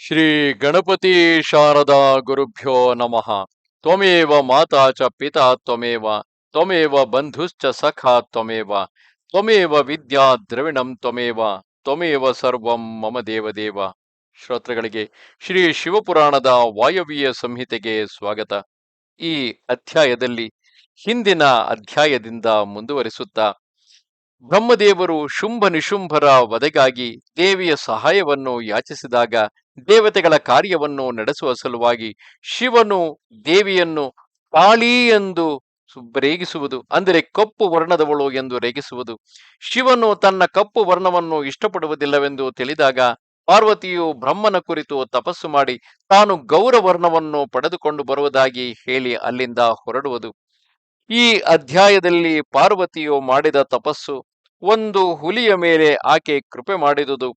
ಶ್ರೀ ಗಣಪತಿ ಶಾರದಾ ಗುರುಭ್ಯೋ ನಮಃ. ತ್ವಮೇವ ಮಾತಾ ಚ ಪಿತಾ ತ್ವಮೇವ ತ್ವಮೇವ ಬಂಧುಶ್ಚ ಸಖಾ ತ್ವಮೇವ ತ್ವಮೇವ ವಿದ್ಯಾ ದ್ರವಿಣಂ ತ್ವಮೇವ ತ್ವಮೇವ ಸರ್ವಂ ಮಮ ದೇವದೇವ. ಶ್ರೋತೃಗಳಿಗೆ ಶ್ರೀ ಶಿವಪುರಾಣದ ವಾಯವ್ಯ ಸಂಹಿತೆಗೆ ಸ್ವಾಗತ. ಈ ಅಧ್ಯಾಯದಲ್ಲಿ ಹಿಂದಿನ ಅಧ್ಯಾಯದಿಂದ ಮುಂದುವರಿಸುತ್ತಾ, ಬ್ರಹ್ಮದೇವರು ಶುಂಭ ನಿಶುಂಭರ ವಧೆಗಾಗಿ ದೇವಿಯ ಸಹಾಯವನ್ನು ಯಾಚಿಸಿದಾಗ ದೇವತೆಗಳ ಕಾರ್ಯವನ್ನು ನಡೆಸುವ ಸಲುವಾಗಿ ಶಿವನು ದೇವಿಯನ್ನು ಕಾಳಿ ಎಂದು ರೇಗಿಸುವುದು, ಅಂದರೆ ಕಪ್ಪು ವರ್ಣದವಳು ಎಂದು ರೇಗಿಸುವುದು. ಶಿವನು ತನ್ನ ಕಪ್ಪು ವರ್ಣವನ್ನು ಇಷ್ಟಪಡುವುದಿಲ್ಲವೆಂದು ತಿಳಿದಾಗ ಪಾರ್ವತಿಯು ಬ್ರಹ್ಮನ ಕುರಿತು ತಪಸ್ಸು ಮಾಡಿ ತಾನು ಗೌರವರ್ಣವನ್ನು ಪಡೆದುಕೊಂಡು ಬರುವುದಾಗಿ ಹೇಳಿ ಅಲ್ಲಿಂದ ಹೊರಡುವುದು. ಈ ಅಧ್ಯಾಯದಲ್ಲಿ ಪಾರ್ವತಿಯು ಮಾಡಿದ ತಪಸ್ಸು ಒಂದು ಹುಲಿಯ ಮೇಲೆ ಆಕೆ ಕೃಪೆ ಮಾಡಿದುದು.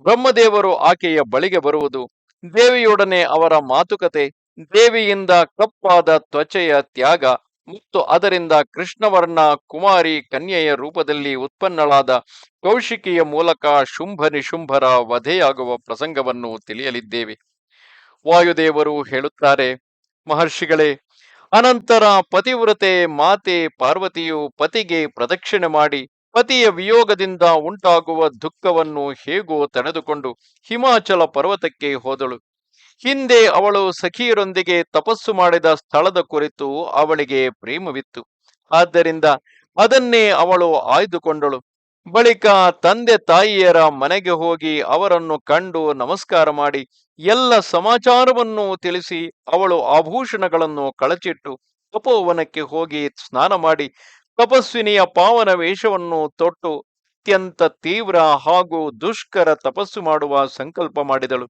ಬ್ರಹ್ಮದೇವರು ಆಕೆಯ ಬಳಿಗೆ ಬರುವುದು ದೇವಿಯೊಡನೆ ಅವರ ಮಾತುಕತೆ, ದೇವಿಯಿಂದ ಕಪ್ಪಾದ ತ್ವಚೆಯ ತ್ಯಾಗ ಮತ್ತು ಅದರಿಂದ ಕೃಷ್ಣವರ್ಣ ಕುಮಾರಿ ಕನ್ಯೆಯ ರೂಪದಲ್ಲಿ ಉತ್ಪನ್ನಳಾದ ಕೌಶಿಕಿಯ ಮೂಲಕ ಶುಂಭ ನಿಶುಂಭರ ವಧೆಯಾಗುವ ಪ್ರಸಂಗವನ್ನು ತಿಳಿಯಲಿದ್ದೇವೆ. ವಾಯುದೇವರು ಹೇಳುತ್ತಾರೆ, ಮಹರ್ಷಿಗಳೇ, ಅನಂತರ ಪತಿವ್ರತೆ ಮಾತೆ ಪಾರ್ವತಿಯು ಪತಿಗೆ ಪ್ರದಕ್ಷಿಣೆ ಮಾಡಿ ಪತಿಯ ವಿಯೋಗದಿಂದ ಉಂಟಾಗುವ ದುಃಖವನ್ನು ಹೇಗೋ ತಡೆದುಕೊಂಡು ಹಿಮಾಚಲ ಪರ್ವತಕ್ಕೆ ಹೋದಳು. ಹಿಂದೆ ಅವಳು ಸಖಿಯರೊಂದಿಗೆ ತಪಸ್ಸು ಮಾಡಿದ ಸ್ಥಳದ ಕುರಿತು ಅವಳಿಗೆ ಪ್ರೇಮವಿತ್ತು. ಆದ್ದರಿಂದ ಅದನ್ನೇ ಅವಳು ಆಯ್ದುಕೊಂಡಳು. ಬಳಿಕ ತಂದೆ ತಾಯಿಯರ ಮನೆಗೆ ಹೋಗಿ ಅವರನ್ನು ಕಂಡು ನಮಸ್ಕಾರ ಮಾಡಿ ಎಲ್ಲ ಸಮಾಚಾರವನ್ನು ತಿಳಿಸಿ ಅವಳು ಆಭೂಷಣಗಳನ್ನು ಕಳಚಿಟ್ಟು ತಪೋವನಕ್ಕೆ ಹೋಗಿ ಸ್ನಾನ ಮಾಡಿ ತಪಸ್ವಿನಿಯ ಪಾವನ ವೇಷವನ್ನು ತೊಟ್ಟು ಅತ್ಯಂತ ತೀವ್ರ ಹಾಗೂ ದುಷ್ಕರ ತಪಸ್ಸು ಮಾಡುವ ಸಂಕಲ್ಪ ಮಾಡಿದಳು.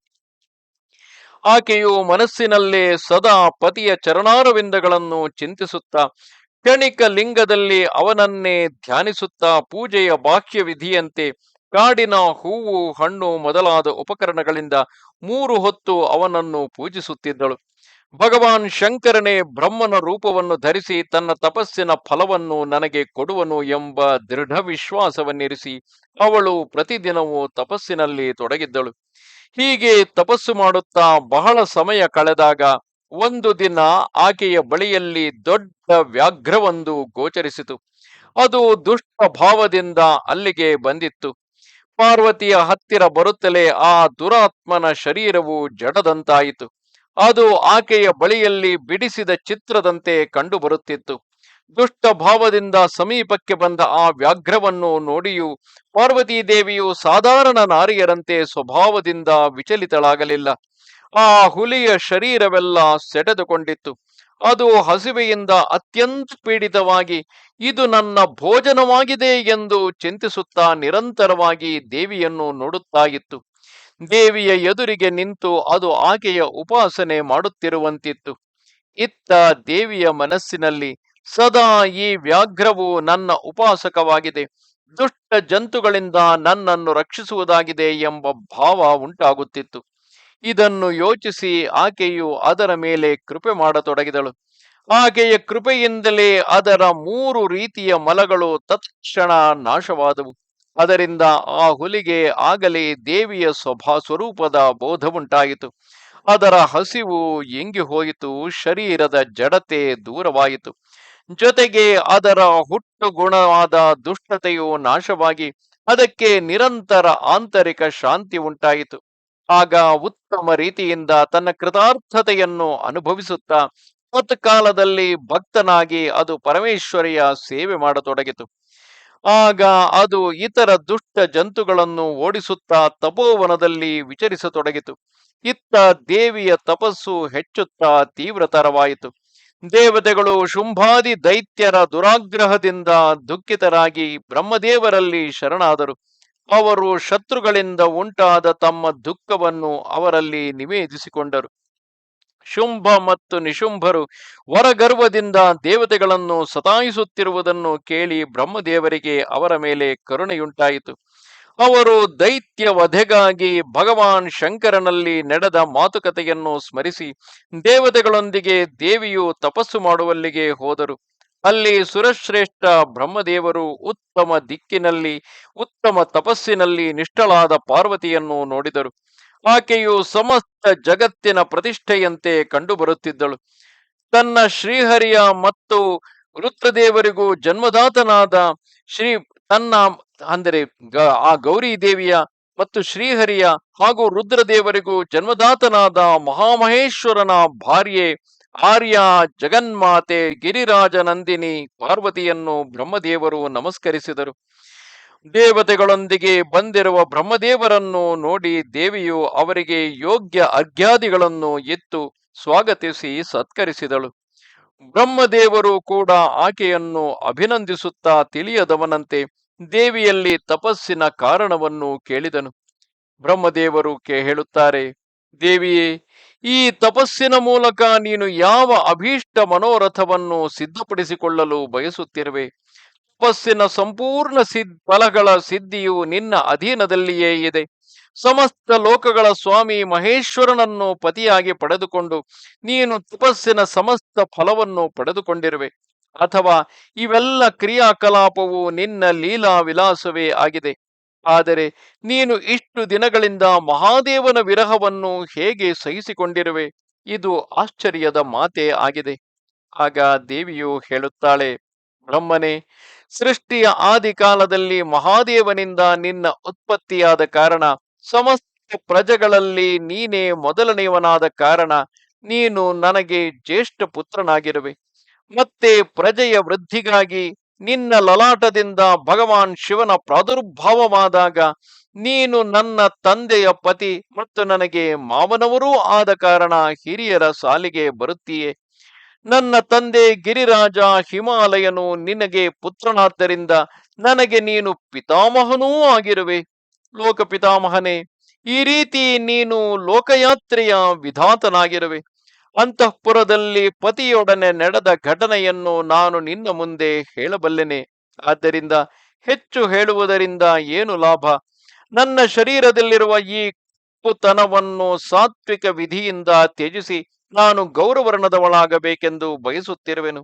ಆಕೆಯು ಮನಸ್ಸಿನಲ್ಲೇ ಸದಾ ಪತಿಯ ಚರಣಾರವಿಂದಗಳನ್ನು ಚಿಂತಿಸುತ್ತಾ ಕ್ಷಣಿಕ ಲಿಂಗದಲ್ಲಿ ಅವನನ್ನೇ ಧ್ಯಾನಿಸುತ್ತಾ ಪೂಜೆಯ ಬಾಹ್ಯ ವಿಧಿಯಂತೆ ಕಾಡಿನ ಹೂವು, ಹಣ್ಣು ಮೊದಲಾದ ಉಪಕರಣಗಳಿಂದ ಮೂರು ಹೊತ್ತು ಅವನನ್ನು ಪೂಜಿಸುತ್ತಿದ್ದಳು. ಭಗವಾನ್ ಶಂಕರನೇ ಬ್ರಹ್ಮನ ರೂಪವನ್ನು ಧರಿಸಿ ತನ್ನ ತಪಸ್ಸಿನ ಫಲವನ್ನು ನನಗೆ ಕೊಡುವನು ಎಂಬ ದೃಢ ವಿಶ್ವಾಸವನ್ನಿರಿಸಿ ಅವಳು ಪ್ರತಿದಿನವೂ ತಪಸ್ಸಿನಲ್ಲಿ ತೊಡಗಿದ್ದಳು. ಹೀಗೆ ತಪಸ್ಸು ಮಾಡುತ್ತಾ ಬಹಳ ಸಮಯ ಕಳೆದಾಗ ಒಂದು ದಿನ ಆಕೆಯ ಬಳಿಯಲ್ಲಿ ದೊಡ್ಡ ವ್ಯಾಘ್ರವೊಂದು ಗೋಚರಿಸಿತು. ಅದು ದುಷ್ಟ ಭಾವದಿಂದ ಅಲ್ಲಿಗೆ ಬಂದಿತ್ತು. ಪಾರ್ವತಿಯ ಹತ್ತಿರ ಬರುತ್ತಲೇ ಆ ದುರಾತ್ಮನ ಶರೀರವು ಜಡದಂತಾಯಿತು. ಅದು ಆಕೆಯ ಬಳಿಯಲ್ಲಿ ಬಿಡಿಸಿದ ಚಿತ್ರದಂತೆ ಕಂಡುಬರುತ್ತಿತ್ತು. ದುಷ್ಟ ಭಾವದಿಂದ ಸಮೀಪಕ್ಕೆ ಬಂದ ಆ ವ್ಯಾಘ್ರವನ್ನು ನೋಡಿಯೂ ಪಾರ್ವತೀ ದೇವಿಯು ಸಾಧಾರಣ ನಾರಿಯರಂತೆ ಸ್ವಭಾವದಿಂದ ವಿಚಲಿತಳಾಗಲಿಲ್ಲ. ಆ ಹುಲಿಯ ಶರೀರವೆಲ್ಲ ಸೆಟೆದುಕೊಂಡಿತ್ತು ಅದು ಹಸಿವೆಯಿಂದ ಅತ್ಯಂತ ಪೀಡಿತವಾಗಿ, ಇದು ನನ್ನ ಭೋಜನವಾಗಿದೆ ಎಂದು ಚಿಂತಿಸುತ್ತಾ ನಿರಂತರವಾಗಿ ದೇವಿಯನ್ನು ನೋಡುತ್ತಾ ಇತ್ತು ದೇವಿಯ ಎದುರಿಗೆ ನಿಂತು ಅದು ಆಕೆಯ ಉಪಾಸನೆ ಮಾಡುತ್ತಿರುವಂತಿತ್ತು. ಇತ್ತ ದೇವಿಯ ಮನಸ್ಸಿನಲ್ಲಿ ಸದಾ ಈ ವ್ಯಾಘ್ರವು ನನ್ನ ಉಪಾಸಕವಾಗಿದೆ. ದುಷ್ಟ ಜಂತುಗಳಿಂದ ನನ್ನನ್ನು ರಕ್ಷಿಸುವುದಾಗಿದೆ ಎಂಬ ಭಾವ ಉಂಟಾಗುತ್ತಿತ್ತು. ಇದನ್ನು ಯೋಚಿಸಿ ಆಕೆಯು ಅದರ ಮೇಲೆ ಕೃಪೆ ಮಾಡತೊಡಗಿದಳು. ಆಕೆಯ ಕೃಪೆಯಿಂದಲೇ ಅದರ ಮೂರು ರೀತಿಯ ಮಲಗಳು ತತ್ಕ್ಷಣ ನಾಶವಾದವು. ಅದರಿಂದ ಆ ಹುಲಿಗೆ ಆಗಲೇ ದೇವಿಯ ಸ್ವಭಾ ಸ್ವರೂಪದ ಬೋಧವುಂಟಾಯಿತು ಅದರ ಹಸಿವು ಎಂಗಿ ಹೋಯಿತು, ಶರೀರದ ಜಡತೆ ದೂರವಾಯಿತು. ಜೊತೆಗೆ ಅದರ ಹುಟ್ಟು ಗುಣವಾದ ದುಷ್ಟತೆಯು ನಾಶವಾಗಿ, ಅದಕ್ಕೆ ನಿರಂತರ ಆಂತರಿಕ ಶಾಂತಿ ಉಂಟಾಯಿತು. ಆಗ ಉತ್ತಮ ರೀತಿಯಿಂದ ತನ್ನ ಕೃತಾರ್ಥತೆಯನ್ನು ಅನುಭವಿಸುತ್ತಾ ಕಾಲದಲ್ಲಿ ಭಕ್ತನಾಗಿ ಅದು ಪರಮೇಶ್ವರಿಯ ಸೇವೆ ಮಾಡತೊಡಗಿತು. ಆಗ ಅದು ಇತರ ದುಷ್ಟ ಜಂತುಗಳನ್ನು ಓಡಿಸುತ್ತಾ ತಪೋವನದಲ್ಲಿ ವಿಚರಿಸತೊಡಗಿತು. ಇತ್ತ ದೇವಿಯ ತಪಸ್ಸು ಹೆಚ್ಚುತ್ತಾ ತೀವ್ರತರವಾಯಿತು. ದೇವತೆಗಳು ಶುಂಭಾದಿ ದೈತ್ಯರ ದುರಾಗ್ರಹದಿಂದ ದುಃಖಿತರಾಗಿ ಬ್ರಹ್ಮದೇವರಲ್ಲಿ ಶರಣಾದರು. ಅವರು ಶತ್ರುಗಳಿಂದ ಉಂಟಾದ ತಮ್ಮ ದುಃಖವನ್ನು ಅವರಲ್ಲಿ ನಿವೇದಿಸಿಕೊಂಡರು. ಶುಂಭ ಮತ್ತು ನಿಶುಂಭರು ವರಗರ್ವದಿಂದ ದೇವತೆಗಳನ್ನು ಸತಾಯಿಸುತ್ತಿರುವುದನ್ನು ಕೇಳಿ ಬ್ರಹ್ಮದೇವರಿಗೆ ಅವರ ಮೇಲೆ ಕರುಣೆಯುಂಟಾಯಿತು. ಅವರು ದೈತ್ಯ ವಧೆಗಾಗಿ ಭಗವಾನ್ ಶಂಕರನಲ್ಲಿ ನಡೆದ ಮಾತುಕತೆಯನ್ನು ಸ್ಮರಿಸಿ ದೇವತೆಗಳೊಂದಿಗೆ ದೇವಿಯು ತಪಸ್ಸು ಮಾಡುವಲ್ಲಿಗೆ ಹೋದರು. ಅಲ್ಲಿ ಸುರಶ್ರೇಷ್ಠ ಬ್ರಹ್ಮದೇವರು ಉತ್ತಮ ದಿಕ್ಕಿನಲ್ಲಿ, ಉತ್ತಮ ತಪಸ್ಸಿನಲ್ಲಿ ನಿಷ್ಠಳಾದ ಪಾರ್ವತಿಯನ್ನು ನೋಡಿದರು. ಆಕೆಯು ಸಮಸ್ತ ಜಗತ್ತಿನ ಪ್ರತಿಷ್ಠೆಯಂತೆ ಕಂಡುಬರುತ್ತಿದ್ದಳು. ತನ್ನ ಶ್ರೀಹರಿಯ ಮತ್ತು ರುದ್ರದೇವರಿಗೂ ಜನ್ಮದಾತನಾದ ಶ್ರೀ ತನ್ನ ಅಂದರೆ ಆ ಗೌರಿ ದೇವಿಯ ಮತ್ತು ಶ್ರೀಹರಿಯ ಹಾಗೂ ರುದ್ರದೇವರಿಗೂ ಜನ್ಮದಾತನಾದ ಮಹಾಮಹೇಶ್ವರನ ಭಾರ್ಯೆ ಆರ್ಯ ಜಗನ್ಮಾತೆ ಗಿರಿರಾಜ ನಂದಿನಿ ಪಾರ್ವತಿಯನ್ನು ಬ್ರಹ್ಮದೇವರು ನಮಸ್ಕರಿಸಿದರು. ದೇವತೆಗಳೊಂದಿಗೆ ಬಂದಿರುವ ಬ್ರಹ್ಮದೇವರನ್ನು ನೋಡಿ ದೇವಿಯು ಅವರಿಗೆ ಯೋಗ್ಯ ಅರ್ಘ್ಯಾದಿಗಳನ್ನು ಎತ್ತು ಸ್ವಾಗತಿಸಿ ಸತ್ಕರಿಸಿದಳು. ಬ್ರಹ್ಮದೇವರು ಕೂಡ ಆಕೆಯನ್ನು ಅಭಿನಂದಿಸುತ್ತಾ ತಿಳಿಯದವನಂತೆ ದೇವಿಯಲ್ಲಿ ತಪಸ್ಸಿನ ಕಾರಣವನ್ನು ಕೇಳಿದನು. ಬ್ರಹ್ಮದೇವರು ಕೇ ಹೇಳುತ್ತಾರೆ, ದೇವಿಯೇ, ಈ ತಪಸ್ಸಿನ ಮೂಲಕ ನೀನು ಯಾವ ಅಭೀಷ್ಟ ಮನೋರಥವನ್ನು ಸಿದ್ಧಪಡಿಸಿಕೊಳ್ಳಲು ಬಯಸುತ್ತಿರುವೆ? ತಪಸ್ಸಿನ ಸಂಪೂರ್ಣ ಸಿದ್, ಫಲಗಳ ಸಿದ್ಧಿಯು ನಿನ್ನ ಅಧೀನದಲ್ಲಿಯೇ ಇದೆ. ಸಮಸ್ತ ಲೋಕಗಳ ಸ್ವಾಮಿ ಮಹೇಶ್ವರನನ್ನು ಪತಿಯಾಗಿ ಪಡೆದುಕೊಂಡು ನೀನು ತಪಸ್ಸಿನ ಸಮಸ್ತ ಫಲವನ್ನು ಪಡೆದುಕೊಂಡಿರುವೆ. ಅಥವಾ ಇವೆಲ್ಲ ಕ್ರಿಯಾಕಲಾಪವು ನಿನ್ನ ಲೀಲಾ ವಿಲಾಸವೇ ಆಗಿದೆ. ಆದರೆ ನೀನು ಇಷ್ಟು ದಿನಗಳಿಂದ ಮಹಾದೇವನ ವಿರಹವನ್ನು ಹೇಗೆ ಸಹಿಸಿಕೊಂಡಿರುವೆ? ಇದು ಆಶ್ಚರ್ಯದ ಮಾತೇ ಆಗಿದೆ. ಆಗ ದೇವಿಯು ಹೇಳುತ್ತಾಳೆ, ಬ್ರಹ್ಮನೇ ಸೃಷ್ಟಿಯ ಆದಿ ಕಾಲದಲ್ಲಿ ಮಹಾದೇವನಿಂದ ನಿನ್ನ ಉತ್ಪತ್ತಿಯಾದ ಕಾರಣ, ಸಮಸ್ತ ಪ್ರಜೆಗಳಲ್ಲಿ ನೀನೇ ಮೊದಲನೆಯವನಾದ ಕಾರಣ, ನೀನು ನನಗೆ ಜ್ಯೇಷ್ಠ ಪುತ್ರನಾಗಿರುವೆ. ಮತ್ತೆ ಪ್ರಜೆಯ ವೃದ್ಧಿಗಾಗಿ ನಿನ್ನ ಲಲಾಟದಿಂದ ಭಗವಾನ್ ಶಿವನ ಪ್ರಾದುರ್ಭಾವವಾದಾಗ, ನೀನು ನನ್ನ ತಂದೆಯ ಪತಿ ಮತ್ತು ನನಗೆ ಮಾವನವರೂ ಆದ ಕಾರಣ ಹಿರಿಯರ ಸಾಲಿಗೆ ಬರುತ್ತೀಯೆ. ನನ್ನ ತಂದೆ ಗಿರಿರಾಜ ಹಿಮಾಲಯನು ನಿನಗೆ ಪುತ್ರನಾದ್ದರಿಂದ ನನಗೆ ನೀನು ಪಿತಾಮಹನೂ ಆಗಿರುವೆ. ಲೋಕ ಪಿತಾಮಹನೇ, ಈ ರೀತಿ ನೀನು ಲೋಕಯಾತ್ರೆಯ ವಿಧಾತನಾಗಿರುವೆ. ಅಂತಃಪುರದಲ್ಲಿ ಪತಿಯೊಡನೆ ನಡೆದ ಘಟನೆಯನ್ನು ನಾನು ನಿನ್ನ ಮುಂದೆ ಹೇಳಬಲ್ಲೆನೆ. ಆದ್ದರಿಂದ ಹೆಚ್ಚು ಹೇಳುವುದರಿಂದ ಏನು ಲಾಭ? ನನ್ನ ಶರೀರದಲ್ಲಿರುವ ಈ ಕುತನವನ್ನು ಸಾತ್ವಿಕ ವಿಧಿಯಿಂದ ತ್ಯಜಿಸಿ ನಾನು ಗೌರವರ್ಣದವಳಾಗಬೇಕೆಂದು ಬಯಸುತ್ತಿರುವೆನು.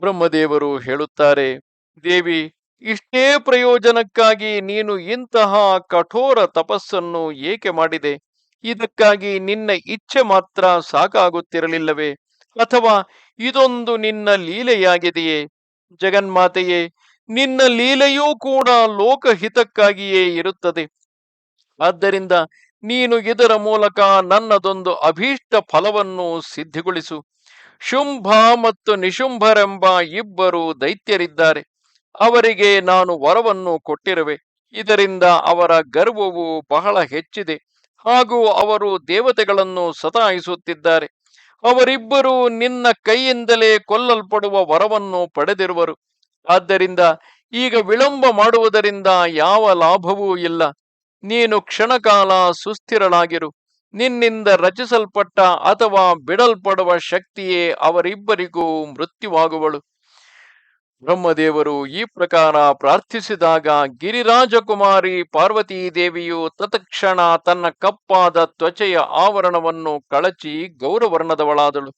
ಬ್ರಹ್ಮದೇವರು ಹೇಳುತ್ತಾರೆ, ದೇವಿ, ಇಷ್ಟೇ ಪ್ರಯೋಜನಕ್ಕಾಗಿ ನೀನು ಇಂತಹ ಕಠೋರ ತಪಸ್ಸನ್ನು ಏಕೆ ಮಾಡಿದೆ? ಇದಕ್ಕಾಗಿ ನಿನ್ನ ಇಚ್ಛೆ ಮಾತ್ರ ಸಾಕಾಗುತ್ತಿರಲಿಲ್ಲವೇ? ಅಥವಾ ಇದೊಂದು ನಿನ್ನ ಲೀಲೆಯಾಗಿದೆಯೇ? ಜಗನ್ಮಾತೆಯೇ, ನಿನ್ನ ಲೀಲೆಯೂ ಕೂಡ ಲೋಕಹಿತಕ್ಕಾಗಿಯೇ ಇರುತ್ತದೆ. ಆದ್ದರಿಂದ ನೀನು ಇದರ ಮೂಲಕ ನನ್ನದೊಂದು ಅಭೀಷ್ಟ ಫಲವನ್ನು ಸಿದ್ಧಿಗೊಳಿಸು. ಶುಂಭ ಮತ್ತು ನಿಶುಂಭರೆಂಬ ಇಬ್ಬರು ದೈತ್ಯರಿದ್ದಾರೆ. ಅವರಿಗೆ ನಾನು ವರವನ್ನು ಕೊಟ್ಟಿರುವೆ. ಇದರಿಂದ ಅವರ ಗರ್ವವು ಬಹಳ ಹೆಚ್ಚಿದೆ. ಹಾಗೂ ಅವರು ದೇವತೆಗಳನ್ನು ಸತಾಯಿಸುತ್ತಿದ್ದಾರೆ. ಅವರಿಬ್ಬರು ನಿನ್ನ ಕೈಯಿಂದಲೇ ಕೊಲ್ಲಲ್ಪಡುವ ವರವನ್ನು ಪಡೆದಿರುವರು. ಆದ್ದರಿಂದ ಈಗ ವಿಳಂಬ ಮಾಡುವುದರಿಂದ ಯಾವ ಲಾಭವೂ ಇಲ್ಲ. ನೀನು ಕ್ಷಣಕಾಲ ಸುಸ್ಥಿರಳಾಗಿರು. ನಿನ್ನಿಂದ ರಚಿಸಲ್ಪಟ್ಟ ಅಥವಾ ಬಿಡಲ್ಪಡುವ ಶಕ್ತಿಯೇ ಅವರಿಬ್ಬರಿಗೂ ಮೃತ್ಯುವಾಗುವಳು. ಬ್ರಹ್ಮದೇವರು ಈ ಪ್ರಕಾರ ಪ್ರಾರ್ಥಿಸಿದಾಗ ಗಿರಿರಾಜಕುಮಾರಿ ಪಾರ್ವತೀ ದೇವಿಯು ತತ್ಕ್ಷಣ ತನ್ನ ಕಪ್ಪಾದ ತ್ವಚೆಯ ಆವರಣವನ್ನು ಕಳಚಿ ಗೌರವರ್ಣದವಳಾದಳು.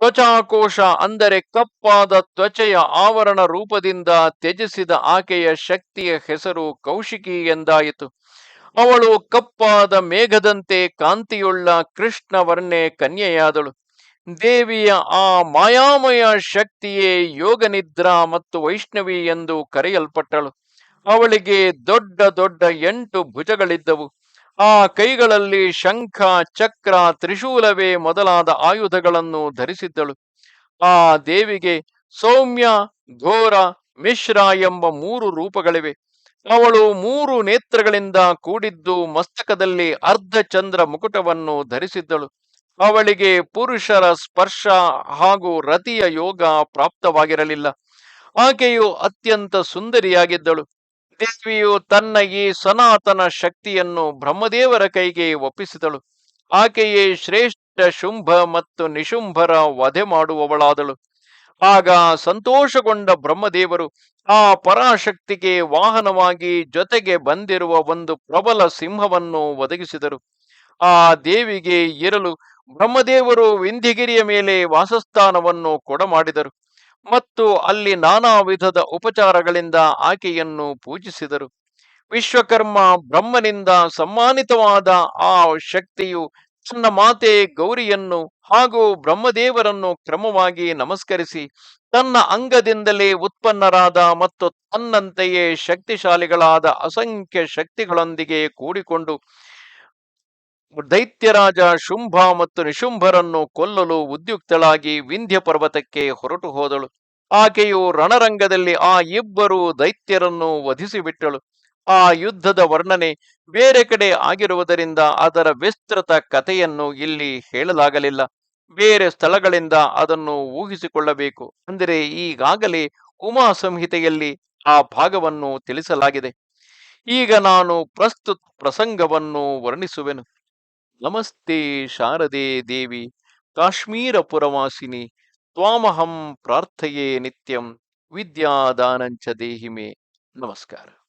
ತ್ವಚಾಕೋಶ ಅಂದರೆ ಕಪ್ಪಾದ ತ್ವಚೆಯ ಆವರಣ ರೂಪದಿಂದ ತ್ಯಜಿಸಿದ ಆಕೆಯ ಶಕ್ತಿಯ ಹೆಸರು ಕೌಶಿಕಿ ಎಂದಾಯಿತು. ಅವಳು ಕಪ್ಪಾದ ಮೇಘದಂತೆ ಕಾಂತಿಯುಳ್ಳ ಕೃಷ್ಣ ವರ್ಣೆ ಕನ್ಯೆಯಾದಳು. ದೇವಿಯ ಆ ಮಾಯಾಮಯ ಶಕ್ತಿಯೇ ಯೋಗನಿದ್ರಾ ಮತ್ತು ವೈಷ್ಣವಿ ಎಂದು ಕರೆಯಲ್ಪಟ್ಟಳು. ಅವಳಿಗೆ ದೊಡ್ಡ ದೊಡ್ಡ ಎಂಟು ಭುಜಗಳಿದ್ದವು. ಆ ಕೈಗಳಲ್ಲಿ ಶಂಖ, ಚಕ್ರ, ತ್ರಿಶೂಲವೇ ಮೊದಲಾದ ಆಯುಧಗಳನ್ನು ಧರಿಸಿದ್ದಳು. ಆ ದೇವಿಗೆ ಸೌಮ್ಯ, ಘೋರ, ಮಿಶ್ರ ಎಂಬ ಮೂರು ರೂಪಗಳಿವೆ. ಅವಳು ಮೂರು ನೇತ್ರಗಳಿಂದ ಕೂಡಿದ್ದು ಮಸ್ತಕದಲ್ಲಿ ಅರ್ಧ ಚಂದ್ರ ಮುಕುಟವನ್ನು ಧರಿಸಿದ್ದಳು. ಅವಳಿಗೆ ಪುರುಷರ ಸ್ಪರ್ಶ ಹಾಗೂ ರತಿಯ ಯೋಗ ಪ್ರಾಪ್ತವಾಗಿರಲಿಲ್ಲ. ಆಕೆಯು ಅತ್ಯಂತ ಸುಂದರಿಯಾಗಿದ್ದಳು. ದೇವಿಯು ತನ್ನ ಈ ಸನಾತನ ಶಕ್ತಿಯನ್ನು ಬ್ರಹ್ಮದೇವರ ಕೈಗೆ ಒಪ್ಪಿಸಿದಳು. ಆಕೆಯೇ ಶ್ರೇಷ್ಠ ಶುಂಭ ಮತ್ತು ನಿಶುಂಭರ ವಧೆ ಮಾಡುವವಳಾದಳು. ಆಗ ಸಂತೋಷಗೊಂಡ ಬ್ರಹ್ಮದೇವರು ಆ ಪರಾಶಕ್ತಿಗೆ ವಾಹನವಾಗಿ ಜೊತೆಗೆ ಬಂದಿರುವ ಒಂದು ಪ್ರಬಲ ಸಿಂಹವನ್ನು ಒದಗಿಸಿದರು. ಆ ದೇವಿಗೆ ಇರಲು ಬ್ರಹ್ಮದೇವರು ವಿಂಧಿಗಿರಿಯ ಮೇಲೆ ವಾಸಸ್ಥಾನವನ್ನು ಕೊಡಮಾಡಿದರು ಮತ್ತು ಅಲ್ಲಿ ನಾನಾ ವಿಧದ ಉಪಚಾರಗಳಿಂದ ಆಕೆಯನ್ನು ಪೂಜಿಸಿದರು. ವಿಶ್ವಕರ್ಮ ಬ್ರಹ್ಮನಿಂದ ಸಮ್ಮಾನಿತವಾದ ಆ ಶಕ್ತಿಯು ತನ್ನ ಮಾತೆ ಗೌರಿಯನ್ನು ಹಾಗೂ ಬ್ರಹ್ಮದೇವರನ್ನು ಕ್ರಮವಾಗಿ ನಮಸ್ಕರಿಸಿ, ತನ್ನ ಅಂಗದಿಂದಲೇ ಉತ್ಪನ್ನರಾದ ಮತ್ತು ತನ್ನಂತೆಯೇ ಶಕ್ತಿಶಾಲಿಗಳಾದ ಅಸಂಖ್ಯ ಶಕ್ತಿಗಳೊಂದಿಗೆ ಕೂಡಿಕೊಂಡು ದೈತ್ಯರಾಜ ಶುಂಭ ಮತ್ತು ನಿಶುಂಭರನ್ನು ಕೊಲ್ಲಲು ಉದ್ಯುಕ್ತಳಾಗಿ ವಿಂಧ್ಯ ಪರ್ವತಕ್ಕೆ ಹೊರಟು ಹೋದಳು. ಆಕೆಯು ರಣರಂಗದಲ್ಲಿ ಆ ಇಬ್ಬರು ದೈತ್ಯರನ್ನು ವಧಿಸಿಬಿಟ್ಟಳು. ಆ ಯುದ್ಧದ ವರ್ಣನೆ ಬೇರೆ ಕಡೆ ಆಗಿರುವುದರಿಂದ ಅದರ ವಿಸ್ತೃತ ಕಥೆಯನ್ನು ಇಲ್ಲಿ ಹೇಳಲಾಗಲಿಲ್ಲ. ಬೇರೆ ಸ್ಥಳಗಳಿಂದ ಅದನ್ನು ಊಹಿಸಿಕೊಳ್ಳಬೇಕು. ಅಂದರೆ ಈಗಾಗಲೇ ಉಮಾ ಸಂಹಿತೆಯಲ್ಲಿ ಆ ಭಾಗವನ್ನು ತಿಳಿಸಲಾಗಿದೆ. ಈಗ ನಾನು ಪ್ರಸ್ತುತ ಪ್ರಸಂಗವನ್ನು ವರ್ಣಿಸುವೆನು. ನಮಸ್ತೆ ಶಾರದೆ ದೇವಿ ಕಾಶ್ಮೀರ ಪುರವಾಸಿನಿ ತ್ವಾಮಹಂ ಪ್ರಾರ್ಥೆಯೇ ನಿತ್ಯಂ, ವಿದ್ಯಾದಾನಂಚ ದೇಹಿಮೆ. ನಮಸ್ಕಾರ.